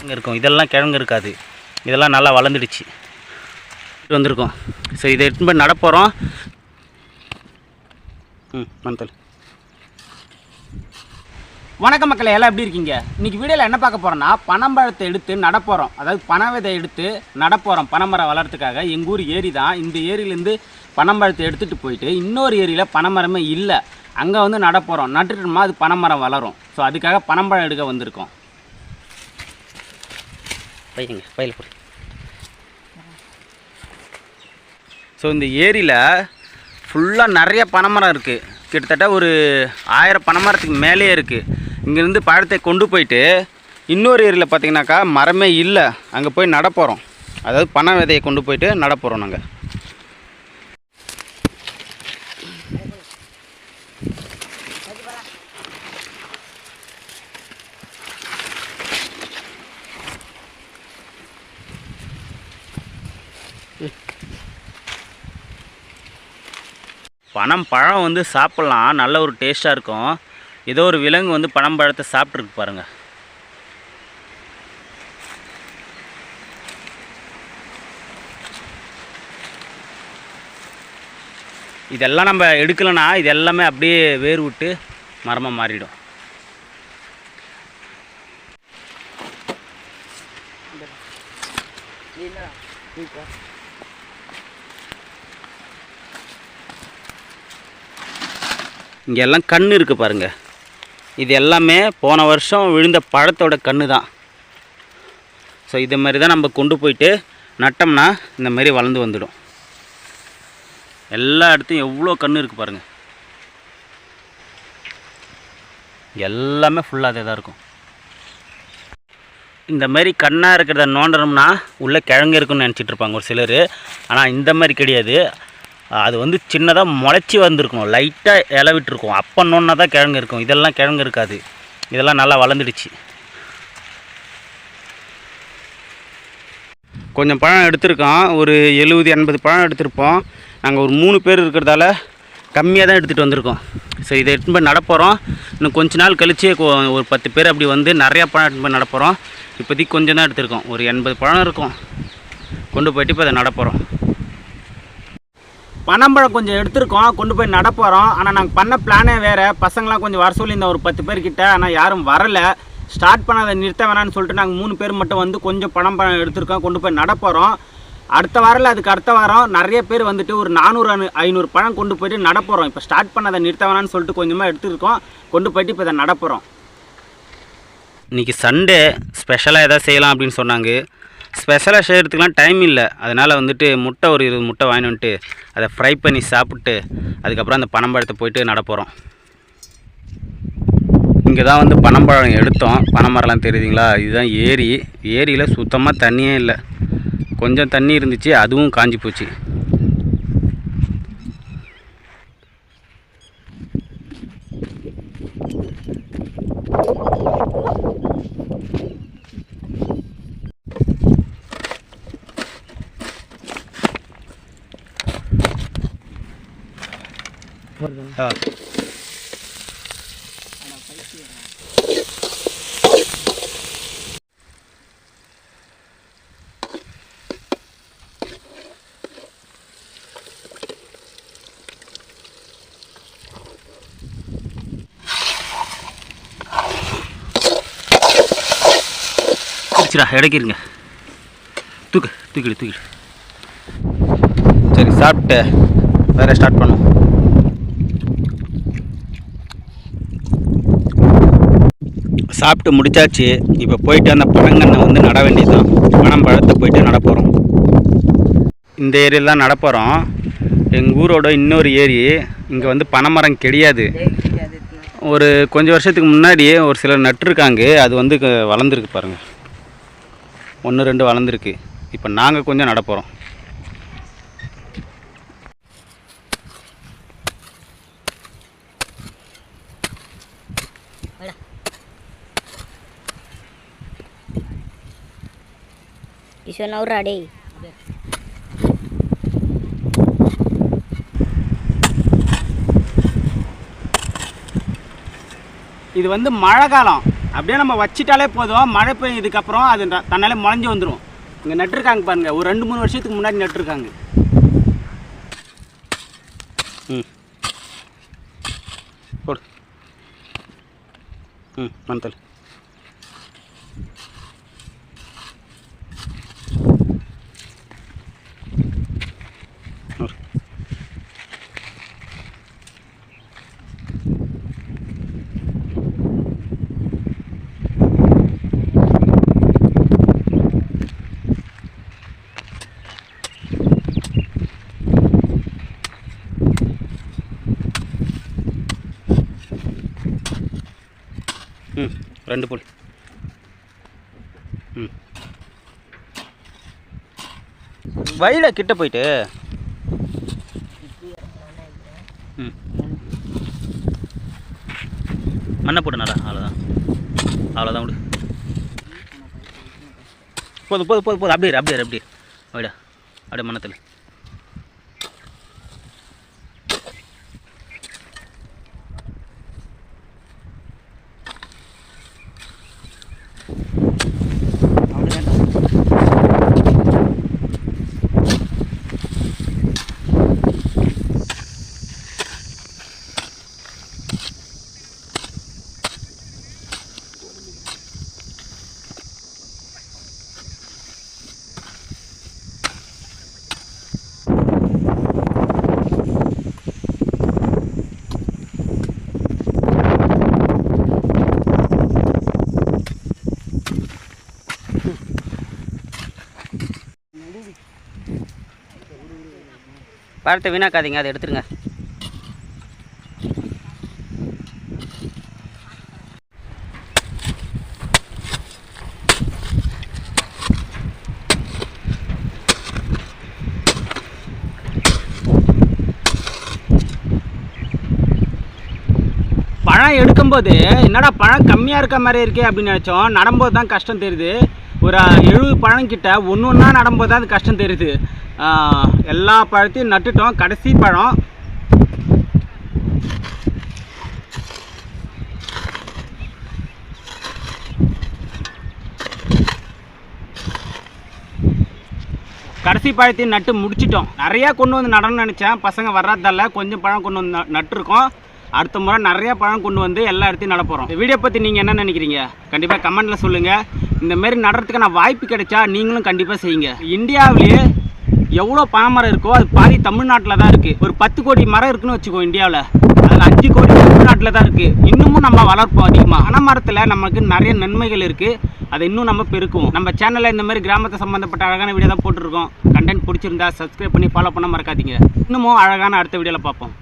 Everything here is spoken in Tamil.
கிழங்கு இருக்கும். இதெல்லாம் கிழங்கு இருக்காது. இதெல்லாம் நல்லா வளர்ந்துடுச்சு. வந்திருக்கோம். சரி இதை எடுத்துன்னு போய் நடப்போகிறோம் ம் மந்தல் வணக்கம் மக்களை எல்லாம் எப்படி இருக்கீங்க? இன்றைக்கி வீடியோவில் என்ன பார்க்க போகிறோன்னா பனம்பழத்தை எடுத்து நடப்போகிறோம் அதாவது பனை விதை எடுத்து நடப்போகிறோம் பனைமரம் வளர்கிறதுக்காக எங்கள் ஊர் ஏரி தான். இந்த ஏரியிலேருந்து பனம்பழத்தை எடுத்துகிட்டு போயிட்டு இன்னொரு ஏரியில் பனைமரமே இல்லை. அங்கே வந்து நடப்போகிறோம் நட்டுட்டோம்னா அது பனைமரம் வளரும். ஸோ அதுக்காக பனம்பழம் எடுக்க வந்திருக்கோம். பையங்க பையில போடு. ஸோ இந்த ஏரியில் ஃபுல்லாக நிறைய பனைமரம் இருக்குது கிட்டத்தட்ட ஒரு ஆயிரம் பனைமரத்துக்கு மேலேயே இருக்குது இங்கேருந்து பழத்தை கொண்டு போயிட்டு இன்னொரு ஏரியில் பார்த்தீங்கன்னாக்கா மரமே இல்லை. அங்கே போய் நடப்போகிறோம் அதாவது பனை விதையை கொண்டு போயிட்டு நடப்போகிறோம் நாங்கள் பனம் பழம் வந்து சாப்பிட்லாம். நல்ல ஒரு டேஸ்ட்டாக இருக்கும். ஏதோ ஒரு விலங்கு வந்து பனம் பழத்தை சாப்பிட்ருக்கு பாருங்க. இதெல்லாம் நம்ம எடுக்கலைன்னா இது எல்லாமே அப்படியே வேர் விட்டு மரமாக மாறிடும். இங்கே எல்லாம் கண் இருக்குது பாருங்கள் இது எல்லாமே போன வருஷம் விழுந்த பழத்தோட கன்று தான். ஸோ இது மாதிரி தான் நம்ம கொண்டு போயிட்டு நட்டோம்னா இந்த மாதிரி வளர்ந்து வந்துடும். எல்லா இடத்தையும் எவ்வளோ கன்று இருக்குது பாருங்கள் எல்லாமே ஃபுல்லாக அதே தான் இருக்கும். இந்த மாதிரி கண்ணாக இருக்கிறத நோண்டணும்னா உள்ளே கிழங்கு இருக்குன்னு நினச்சிட்ருப்பாங்க ஒரு சிலர். ஆனால் இந்த மாதிரி கிடையாது. அது வந்து சின்னதாக முளைச்சி வந்திருக்கணும். லைட்டாக இலை அப்போ நோன்னா தான் கிழங்கு இருக்கும். இதெல்லாம் கிழங்கு இருக்காது. இதெல்லாம் நல்லா வளர்ந்துடுச்சு. கொஞ்சம் பழம் எடுத்திருக்கோம். ஒரு எழுபது எண்பது பழம் எடுத்திருப்போம். நாங்கள் ஒரு மூணு பேர் இருக்கிறதால கம்மியாக தான் எடுத்துகிட்டு வந்திருக்கோம். ஸோ இதை எடுத்துன்னு போய் நடப்போகிறோம் இன்னும் கொஞ்ச நாள் கழிச்சு ஒரு பத்து பேர் அப்படி வந்து நிறையா பழம் எடுத்துன்னு போய் நடப்போகிறோம் இப்போதைக்கு கொஞ்சம் தான் எடுத்திருக்கோம். ஒரு எண்பது பழம் இருக்கும். கொண்டு போயிட்டு இப்போ அதை நடப்போகிறோம் பனம்பழம் கொஞ்சம் எடுத்திருக்கோம் கொண்டு போய் நடப்போகிறோம் ஆனால் நாங்கள் பண்ண பிளானே வேறு. பசங்களாம் கொஞ்சம் வர சொல்லியிருந்தோம் ஒரு பத்து பேர்கிட்ட ஆனால் யாரும் வரலை. ஸ்டார்ட் பண்ணாத நிறுத்த வேணாம்னு சொல்லிட்டு நாங்கள் மூணு பேர் மட்டும் வந்து கொஞ்சம் பனம்பழம் எடுத்திருக்கோம் கொண்டு போய் நடப்போகிறோம் அடுத்த வாரம்ல அதுக்கு அடுத்த வாரம் நிறைய பேர் வந்துட்டு ஒரு நானூறு ஐநூறு பழம் கொண்டு போயிட்டு நடப்போகிறோம் இப்போ ஸ்டார்ட் பண்ணதை நிறுத்த வேணாம்னு சொல்லிட்டு கொஞ்சமாக எடுத்துருக்கோம். கொண்டு போயிட்டு இப்போ இதை நடப்போகிறோம் இன்றைக்கி சண்டே ஸ்பெஷலாக எதாவது செய்யலாம் அப்படின்னு சொன்னாங்க. ஸ்பெஷலாக செய்கிறதுக்குலாம் டைம் இல்லை. அதனால் வந்துட்டு முட்டை ஒரு இருபது முட்டை வாங்கிட்டு வந்துட்டு அதை ஃப்ரை பண்ணி சாப்பிட்டு அதுக்கப்புறம் அந்த பனம்பழத்தை போயிட்டு நடப்போகிறோம் இங்கே தான் வந்து பனம்பழம் எடுத்தோம். பனைமரம்லாம் தெரியுதுங்களா? இதுதான் ஏரி. ஏரியில் சுத்தமாக தண்ணியே இல்லை. கொஞ்சம் தண்ணி இருந்துச்சு அதுவும் காஞ்சி போச்சு. ஆ. பிடிச்சிடா இடைக்கிருங்க தூக்கு தூக்கிடு தூக்கிடு. சரி சாப்பிட்டு வேறு ஸ்டார்ட் பண்ணுவோம். சாப்பிட்டு முடிச்சாச்சு இப்போ போயிட்டு அந்த பழங்கண்ணை வந்து நட வேண்டியதுதான். பணம் பழத்தை போயிட்டு நட போகிறோம் இந்த ஏரியில் தான் நட போகிறோம் எங்கள் ஊரோட இன்னொரு ஏரி இங்கே வந்து பனைமரம் கிடையாது. ஒரு கொஞ்சம் வருஷத்துக்கு முன்னாடி ஒரு சிலர் நட்டுருக்காங்க அது வந்து க- வளர்ந்துருக்கு பாருங்கள் ஒன்று ரெண்டு வளர்ந்துருக்கு. இப்போ நாங்கள் கொஞ்சம் நட போகிறோம் ஈஸ்வரன் டேய்? இது வந்து மழை காலம். அப்படியே நம்ம வச்சிட்டாலே போதும். மழை பெய்யதுக்கப்புறம் அது தன்னாலே முளைஞ்சி வந்துடும் இங்கே நட்டுருக்காங்க பாருங்க. ஒரு ரெண்டு மூணு வருஷத்துக்கு முன்னாடி நட்டுருக்காங்க. ம். போடு. ம் மந்தல் ம் ரெண்டு போடு ம். வயல கிட்ட போயிட்டு. ம். மண்ணை போடு நல்லா அவ்வளோதான் அவ்வளோதான் விடு. போதும் போதும் போதும் போதும் அப்படியே அப்படியே அப்படியே வைடா அப்படியே மண்ணத்தில் பழத்தை வீணாக்காதீங்க அதை எடுத்துருங்க. பழம் எடுக்கும்போது என்னடா பழம் கம்மியாக இருக்க மாதிரி இருக்கே அப்படின்னு நினச்சோம். நடும்போது தான் கஷ்டம் தெரியுது. ஒரு எழுபது பழம் கிட்ட ஒன்று ஒன்றா நடும்போது தான் அது கஷ்டம் தெரியுது. எல்லா பழத்தையும் நட்டுட்டோம். கடைசி பழம். கடைசி பழத்தையும் நட்டு முடிச்சிட்டோம். நிறையா கொண்டு வந்து நடணும்னு நினச்சேன். பசங்க வர்றதால கொஞ்சம் பழம் கொண்டு வந்து நட்டுருக்கோம் நட்டிருக்கோம். அடுத்த முறை நிறையா பழம் கொண்டு வந்து எல்லா இடத்தையும் நடப்போகிறோம் இந்த வீடியோ பற்றி நீங்கள் என்ன நினைக்கிறீங்க? கண்டிப்பாக கமெண்ட்டில் சொல்லுங்கள் இந்தமாரி நடுறதுக்கான வாய்ப்பு கிடைச்சா நீங்களும் கண்டிப்பாக செய்யுங்க. இந்தியாவிலேயே எவ்வளோ பனைமரம் இருக்கோ அது பாதி தமிழ்நாட்டில் தான் இருக்குது ஒரு பத்து கோடி மரம் இருக்குன்னு வச்சுக்கோ இந்தியாவில். அதில் அஞ்சு கோடி தமிழ்நாட்டில் தான் இருக்குது இன்னமும் நம்ம வளர்ப்போம் அதிகமாக பனைமரத்தில் நமக்கு நிறைய நன்மைகள் இருக்குது அதை இன்னும் நம்ம பெருக்குவோம். நம்ம சேனலில் இந்த மாதிரி கிராமத்தை சம்மந்தப்பட்ட அழகான வீடியோ தான் போட்டிருக்கோம். கண்டென்ட் பிடிச்சிருந்தா சப்ஸ்கிரைப் பண்ணி ஃபாலோ பண்ண மறக்காதீங்க. இன்னமும் அழகான அடுத்த வீடியோவில் பார்ப்போம்.